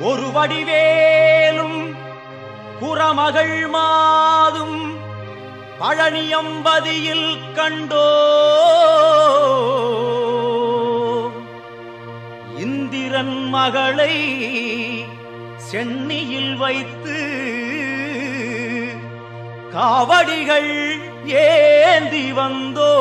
ஒரு வடிவேலும் குறமகள் மாதும் பழனியம்பதியில் கண்டோ. இந்திரன் மகளை சென்னியில் வைத்து காவடிகள் ஏந்தி வந்தோ.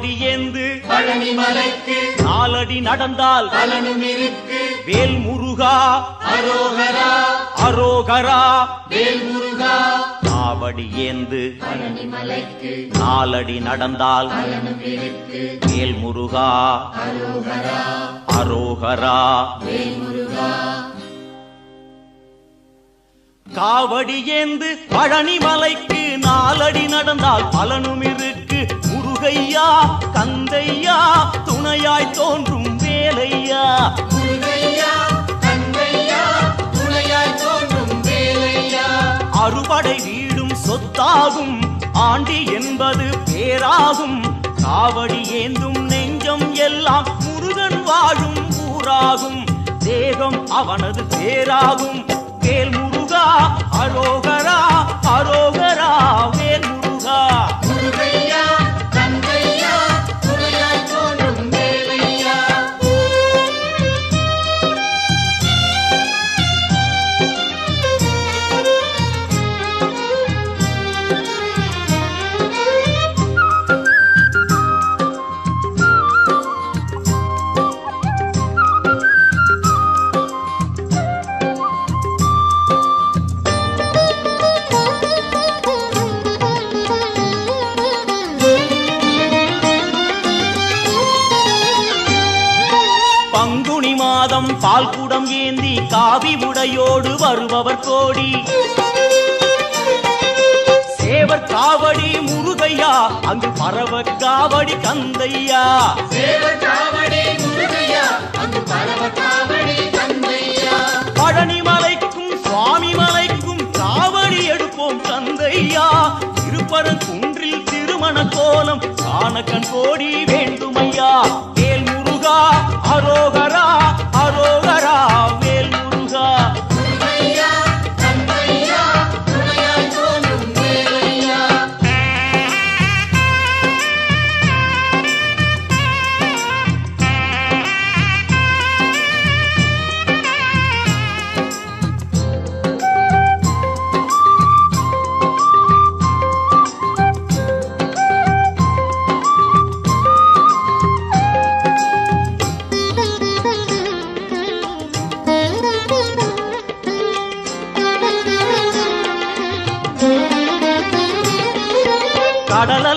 காவடி ஏந்து பழனி மலைக்கு நாலடி நடந்தால் பலனும் இருக்கு வேல் முருகா அரோகரா அரோகரா வேல் முருகா காவடி ஏந்து பழனி மலைக்கு நாலடி நடந்தால் பலனும் இருக்கு வேல் முருகா அரோகரா அரோகரா வேல் முருகா காவடி ஏந்து பழனி மலைக்கு நாலடி நடந்தால் பலனும் இருக்கு முருகையா கந்தையா துணையாய் தோன்றும் வேலையா? அறுபடை வீடும் சொத்தாகும் ஆண்டி என்பது பேராகும். காவடி ஏந்தும் நெஞ்சம் எல்லாம் முருகன் வாழும் ஊராகும். தேகம் அவனது பேராகும். வேல் முருகா அரோகரா அரோகரா வேல் முருகா. முருகையா குடம் ஏந்தி காவி உடையோடு வருபவர் கோடி. சேவர் காவடி முருகையா அங்கு பரவ காவடி கந்தையா சேவர் காவடி முருகையா அங்கு பரவ காவடி தந்தையா. பழனி மலைக்கும் சுவாமி மலைக்கும் காவடி எடுப்போம் கந்தையா திருப்பரன் குன்றில் திருமண கோலம் காண கண் கோடி வேண்டுமையா.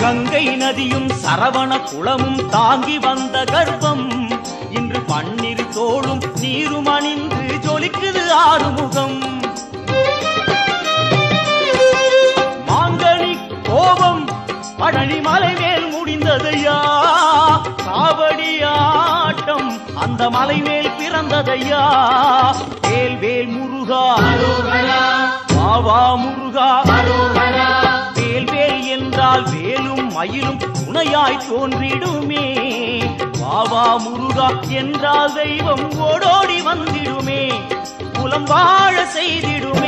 கங்கை நதியும் சரவண குளமும் தாங்கி வந்த கர்ப்பம். இன்று பன்னிரு தோளும் நீரும் அணிந்து ஜொலிக்குது ஆறுமுகம். மாங்கனி கோபம் பழனி மலை மேல் முடிந்ததையா? காவடி ஆட்டம் அந்த மலை மேல் பிறந்ததையா? வேல் வேல் முருகா. வாவா முருகா. என்றால் வேலும் மயிலும் துணையாய் தோன்றிடுமே. வாவா முருகா என்றால் தெய்வம் ஓடோடி வந்திடுமே. குலம் வாழ செய்திடுமே.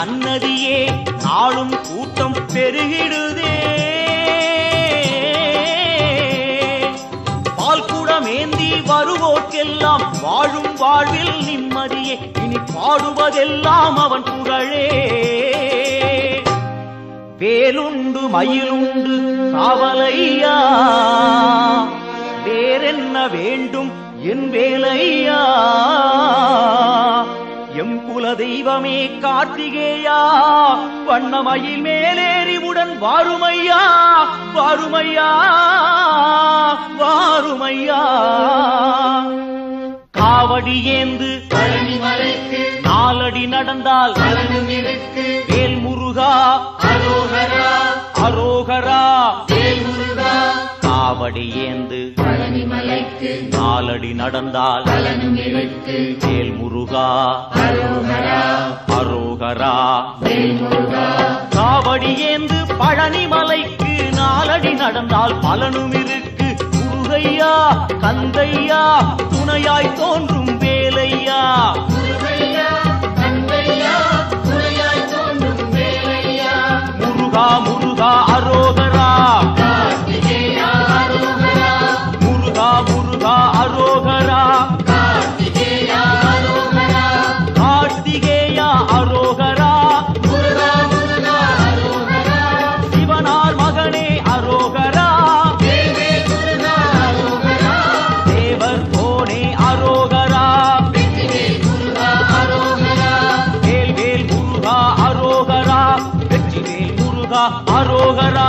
சன்னதியே நாளும் கூட்டம் பெருகிடுதே. பால்குடமேந்தி வருவோர்க்கெல்லாம் வாழும் வாழ்வில் நிம்மதியே இனி பாடுவதெல்லாம் அவன் புகழே வேலுண்டு மயிலுண்டு காவலையா? வேறென்ன வேண்டும் என் வேலையா? எம் குல தெய்வமே கார்த்திகேயா வண்ணமயில் மேலேறி உடன் வாருமையா வாருமையா வாருமையா. காவடி ஏந்து நாலடி நடந்தால் வேல் முருகா அரோகரா அரோகரா. வேல் முருகா காவடி ஏந்து நாலடி நடந்தால் வேல் முருகா அரோகரா காவடி ஏந்து பழனி மலைக்கு நாலடி நடந்தால் பலனும் இருக்கு. முருகையா கந்தையா துணையாய் தோன்றும் வேலையா. முருகா முருகா அரோகரா. அரோகரா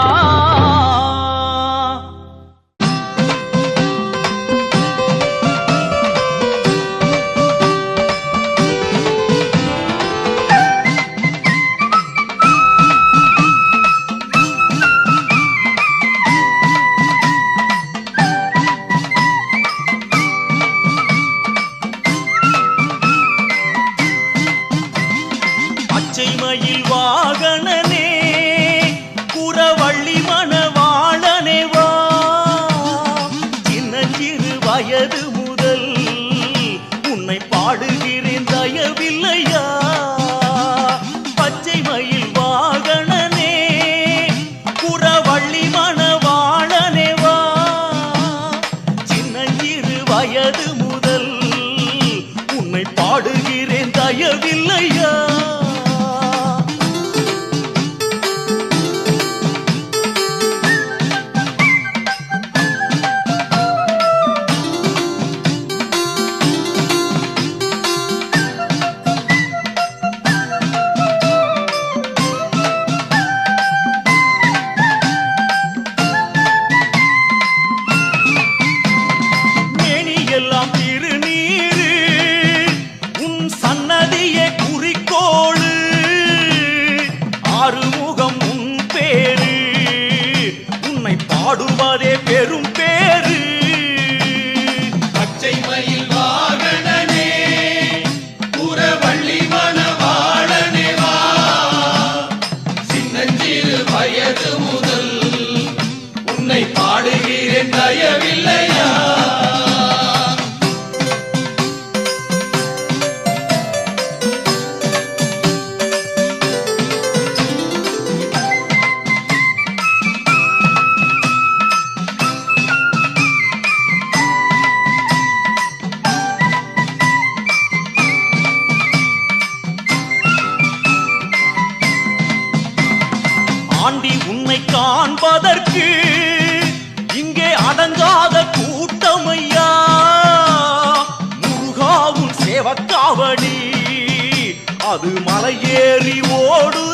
அது மலையேறி ஓடு.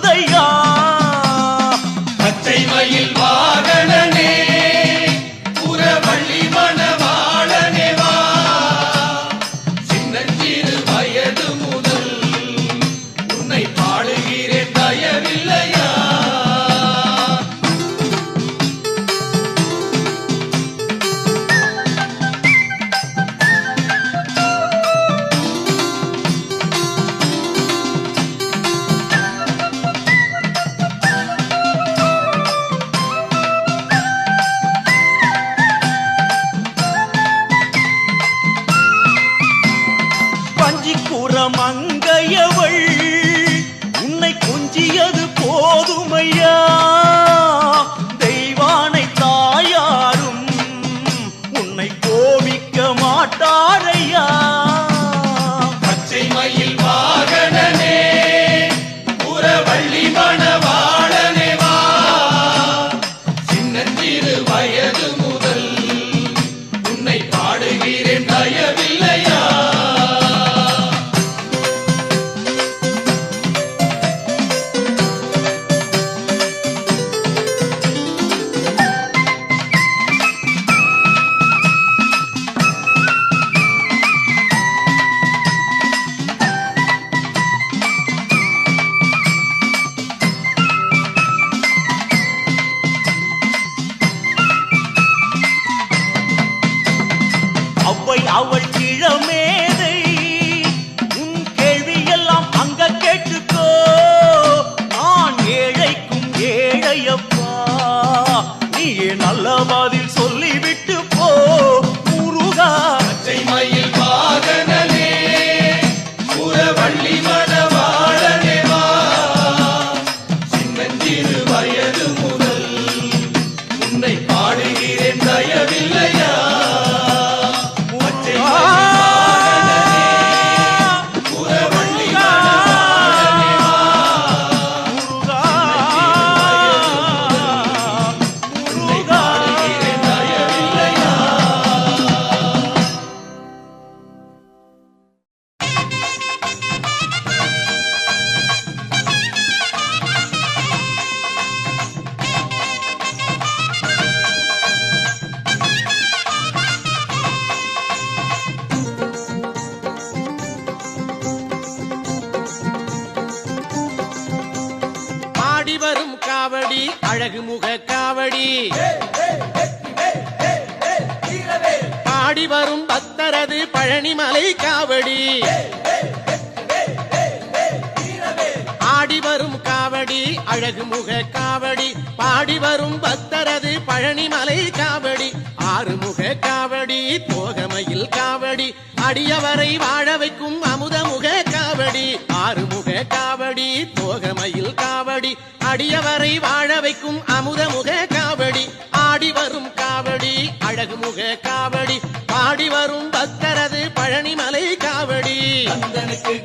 அழகு முக காவடி பாடி வரும் பக்தரது பழனிமலை காவடி. ஆறுமுக காவடி போகமையில் காவடி அடியவரை வாழ வைக்கும் அமுதமுக காவடி. ஆறுமுக காவடி போகமையில் காவடி அடியவரை வாழ வைக்கும் அமுதமுக காவடி. ஆடி வரும் காவடி அழகு முக காவடி பாடி வரும் பக்தரது பழனிமலை காவடி.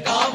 காவடி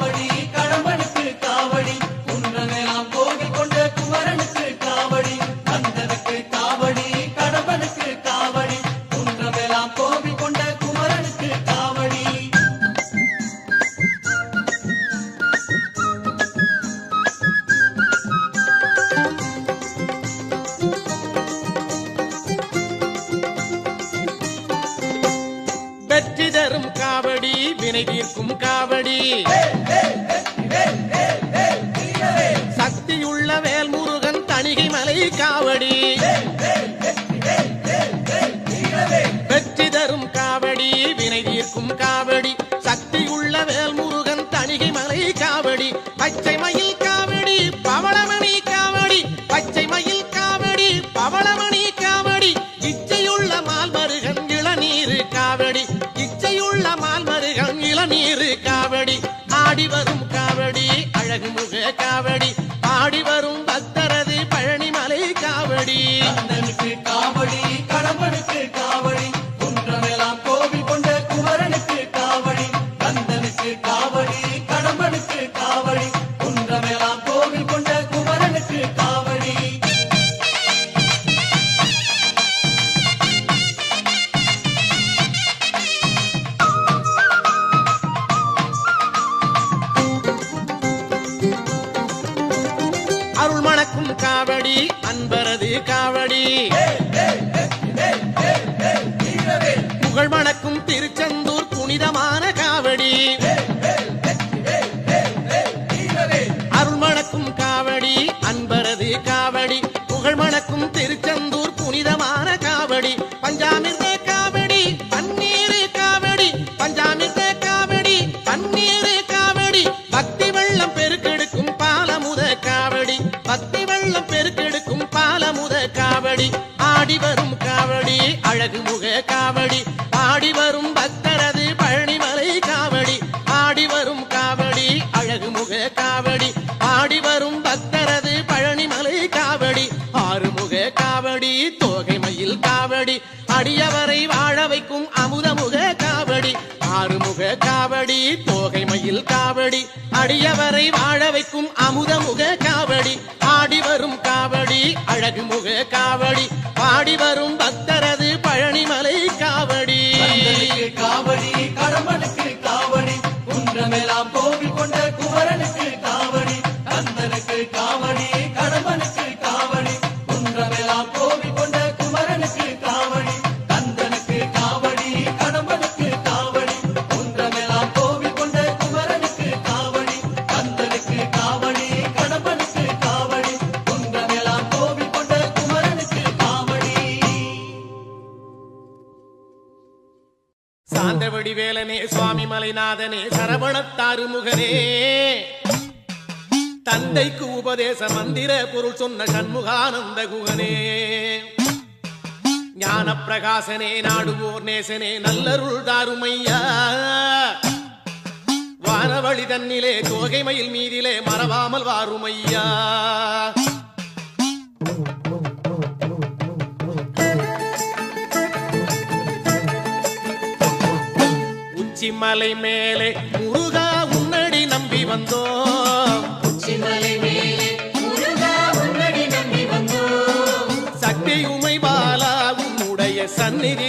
அழகு முக காவடி பாடி வரும் சாந்தவடி வேலனே சுவாமி மலைநாதனே சரவணத்தாறு முகனே தந்தைக்கு உபதேச மந்திர பொருள் சொன்ன சண்முகானந்த குகனே. ஞான பிரகாசனே நாடுவோர் நேசனே நல்லருள் தாருமையா. வானவழி தன்னிலே தோகைமயில் மீதிலே மறவாமல் வாருமையா. உச்சி மலை மேலே முருகா உன்னடி நம்பி வந்தோம் உச்சி மலை மேலே முருகா உன்னடி நம்பி வந்தோம் சக்தி உமை பாலா உன்னுடைய சந்நிதி